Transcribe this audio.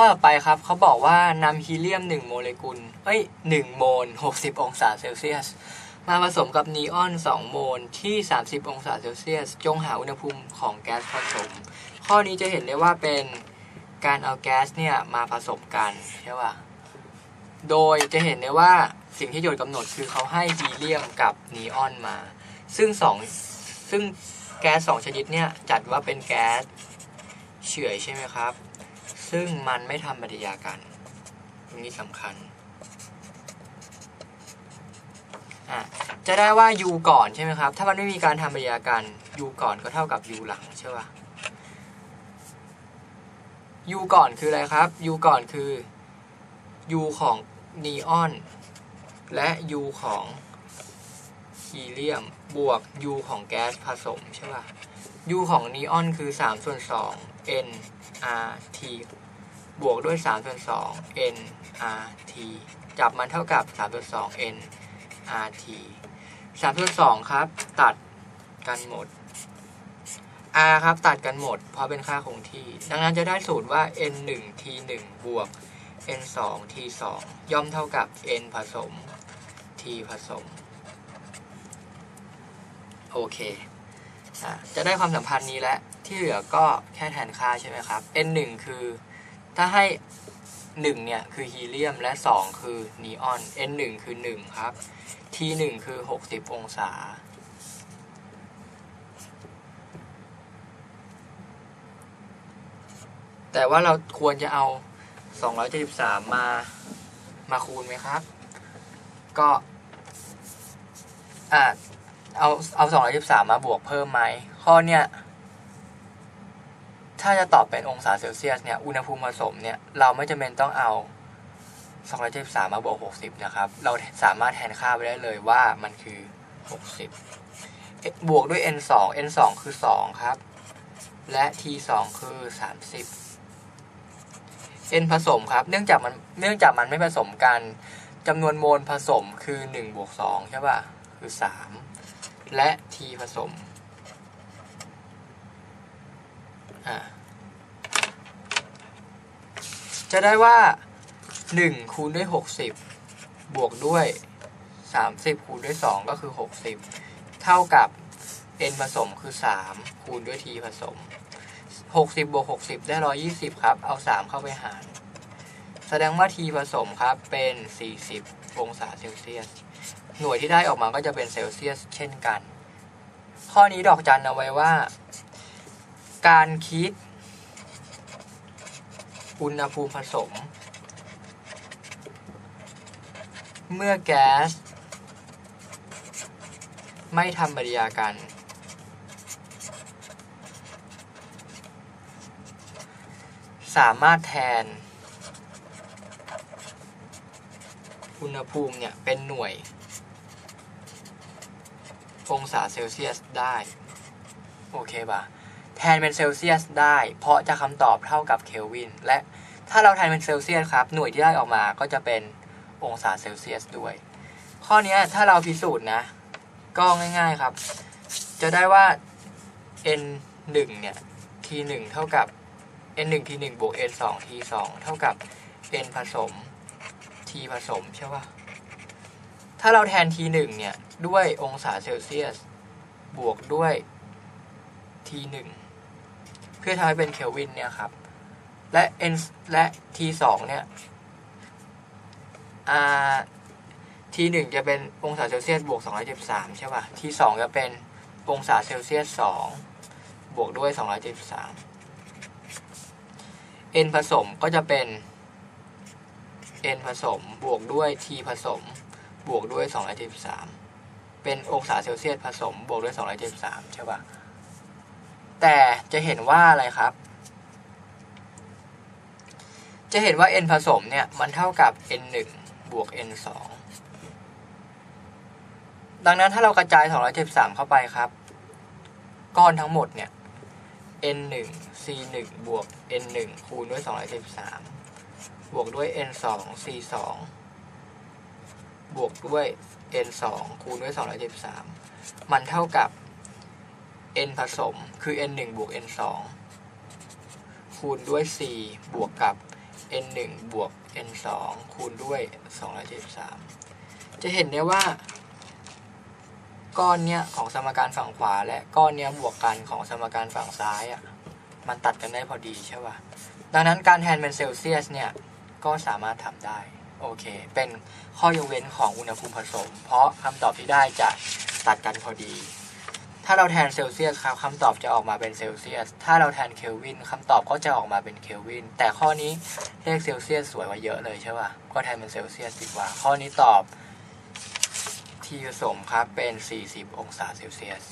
ข้อต่อไปครับเขาบอกว่านำฮีเลียม 1 โมเลกุล เอ้ย 1 โมล 60 องศาเซลเซียส มาผสมกับนีออน 2 โมลที่ 30 องศาเซลเซียส จงหาอุณหภูมิของแก๊สผสม ข้อนี้จะเห็นได้ว่าเป็นการเอาแก๊สเนี่ยมาผสมกันใช่ป่ะ โดยจะเห็นได้ว่าสิ่งที่โจทย์กำหนดคือเขาให้ฮีเลียมกับนีออนมา ซึ่งสองซึ่งแก๊สสองชนิดเนี่ยจัดว่าเป็นแก๊สเฉื่อยใช่ไหมครับ ซึ่งมันไม่ทำปฏิกิริยากัน ตรงนี้สำคัญอะจะได้ว่า u ก่อนใช่ไหมครับ ถ้ามันไม่มีการทำปฏิกิริยากัน u ก่อนก็เท่ากับ u หลังใช่ป่ะ u ก่อนคืออะไรครับ u ก่อนคือ u ของนีออน และ u ของฮีเลียม บวก u ของแก๊สผสมใช่ป่ะ u ของนีออนคือ3ส่วน2 n r t บวกด้วย3ส่วน2 n r t จับมันเท่ากับ3ส่วน2 n r t 3ส่วน2ครับ ตัดกันหมด r ครับตัดกันหมด เพราะเป็นค่าคงที่ ดังนั้นจะได้สูตรว่า n 1 t 1บวก n 2 t 2ย่อมเท่ากับ n ผสม t ผสม โอเคอจะได้ความสัมพันธ์นี้แล้ว ที่เหลือก็แค่แทนค่าใช่ไหมครับ n 1 คือถ้าให้ 1 เนี่ย คือฮีเลียมและ 2 คือนีออน n 1 คือ 1 ครับ t 1 คือ 60 องศา แต่ว่าเราควรจะเอา 273 มามาคูณไหมครับ ก็อ่าเอาเอา273มาบวกเพิ่มไหมข้อเนี้ย ถ้าจะตอบเป็นองศาเซลเซียสเนี่ยอุณหภูมิผสมเนี่ยเราไม่จำเป็นต้องเอา273มาบวก60นะครับเราสามารถแทนค่าไปได้เลยว่ามันคือ 60 บวกด้วย n 2 n 2คือ 2 ครับ และ t 2คือ 30 n ผสมครับเนื่องจากมันเนื่องจากมันไม่ผสมกันจำนวนโมลผสมคือ1บวก2ใช่ป่ะคือ 3 และ t ผสม อ่า จะได้ว่า 1 คูณด้วย 60 บวกด้วย 30 คูณด้วย 2 ก็คือ 60 เท่ากับ n ผสมคือ 3 คูณด้วย t ผสม 60 บวก 60 ได้ 120 ครับ เอา 3 เข้าไปหาร แสดงว่า t ผสมครับเป็น 40 องศาเซลเซียส หน่วยที่ได้ออกมาก็จะเป็นเซลเซียส เช่นกัน ข้อนี้ดอกจันเอาไว้ว่า การคิด อุณหภูมิผสม เมื่อแก๊ส ไม่ทำปฏิกิริยากัน สามารถแทน อุณหภูมิเนี่ย เป็นหน่วยองศาเซลเซียสได้ โอเคป่ะ แทนเป็นเซลเซียสได้ เพราะจะคำตอบเท่ากับเคลวิน และถ้าเราแทนเป็นเซลเซียสครับ หน่วยที่ได้ออกมาก็จะเป็นองศาเซลเซียสด้วย ข้อนี้ถ้าเราพิสูจน์นะ ก็ง่ายๆครับ จะได้ว่า n 1เนี่ย t 1เท่ากับ n 1 t 1บวก n 2 t 2เท่ากับ n ผสม t ผสมใช่ป่ะ ถ้าเราแทน t 1เนี่ย ด้วยองศาเซลเซียส บวกด้วย t 1 พื่อทำให้เป็นเคลวินเนี่ยครับ และ n และ t 2เนี่ย r t 1จะเป็นองศาเซลเซียสบวก273 ใช่ป่ะ t 2จะเป็นองศาเซลเซียส2บวกด้วย 273 n ผสมก็จะเป็น n ผสมบวกด้วย t ผสมบวกด้วย 273 เป็นองศาเซลเซียสผสมบวกด้วย 273 ใช่ป่ะ แต่จะเห็นว่าอะไรครับ จะเห็นว่า n ผสมเนี่ย มันเท่ากับ n 1บวก n 2ดังนั้นถ้าเรากระจาย 273 เข้าไปครับ ก้อนทั้งหมดเนี่ย n 1 c 1บวก n 1คูณด้วย 273 บวกด้วย n 2 c 2บวกด้วย n 2คูณด้วย 273 มันเท่ากับ n ผสมคือ n 1บวก n 2คูณด้วย c บวกกับ n 1บวก n 2คูณด้วย273 จะเห็นได้ว่า ก้อนเนี้ยของสมการฝั่งขวาและก้อนเนี้ยบวกกันของสมการฝั่งซ้ายอะ่ะมันตัดกันได้พอดีใช่ป่ะ ดังนั้นการแทนเป็นเซลเซียสเนี่ย ก็สามารถทำได้ โอเค เป็นข้อยกเว้นของอุณหภูมิผสม เพราะคำตอบที่ได้จะตัดกันพอดี ถ้าเราแทนเซลเซียสครับคำตอบจะออกมาเป็นเซลเซียส ถ้าเราแทนเคลวินคำตอบก็จะออกมาเป็นเคลวิน แต่ข้อนี้เลขเซลเซียสสวยกว่าเยอะเลยใช่ป่ะ ก็แทนเป็นเซลเซียสดีกว่า ข้อนี้ตอบที่ผสมครับเป็น 40 องศาเซลเซียส